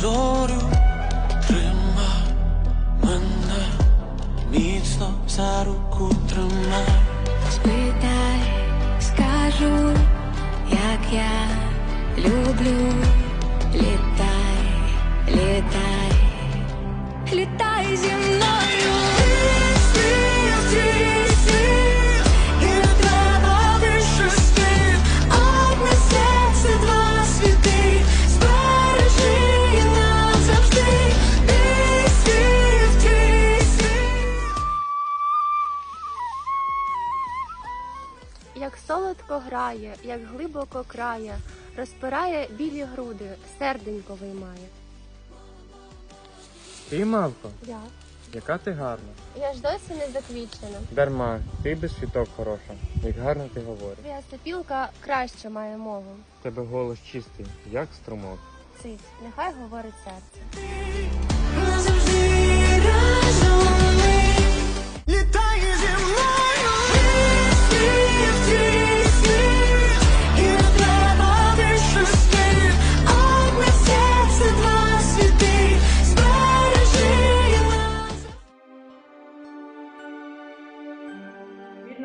зорю тримай мене, міцно за руку тримай. Спитай, скажу, як я люблю. Як солодко грає, як глибоко крає, розпирає білі груди, серденько виймає. Ти, мавко, Я? яка ти гарна. Я ж досі не заквічена. Дарма, ти без світок хороша, як гарно ти говориш. Твоя сопілка краще має мову. Тебе голос чистий, як струмок. Цить, нехай говорить серце.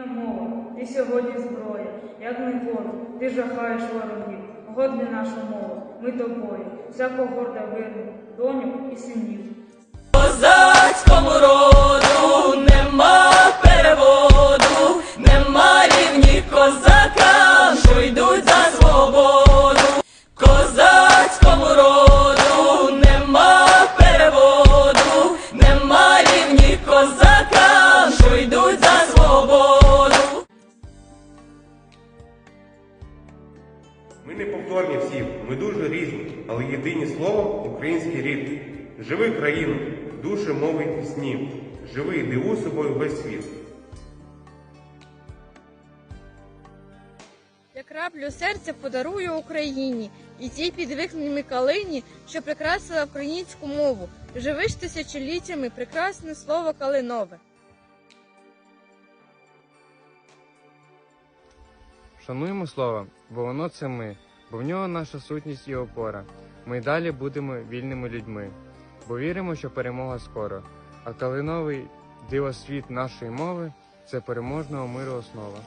Рідна мова, ти сьогодні зброя, як ворог, ти жахаєш ворогів. годне наша мова, ми тобою, вся горда вирну, доньок і синів. козацькому роду нема переводу, нема рівні козакам, Ми не повторні всі, ми дуже різні, але єдині слово український рід. Живи країну, душі, мови пісні. Живи і дивуй собою весь світ. Я краплю серця подарую Україні і тій підвикненій калині, що прикрасила українську мову. Живи ж тисячоліттями прекрасне слово калинове. Шануємо слово, бо воно це ми, бо в нього наша сутність і опора. Ми й далі будемо вільними людьми, бо віримо, що перемога скоро. А калиновий дивосвіт нашої мови це переможного миру основа.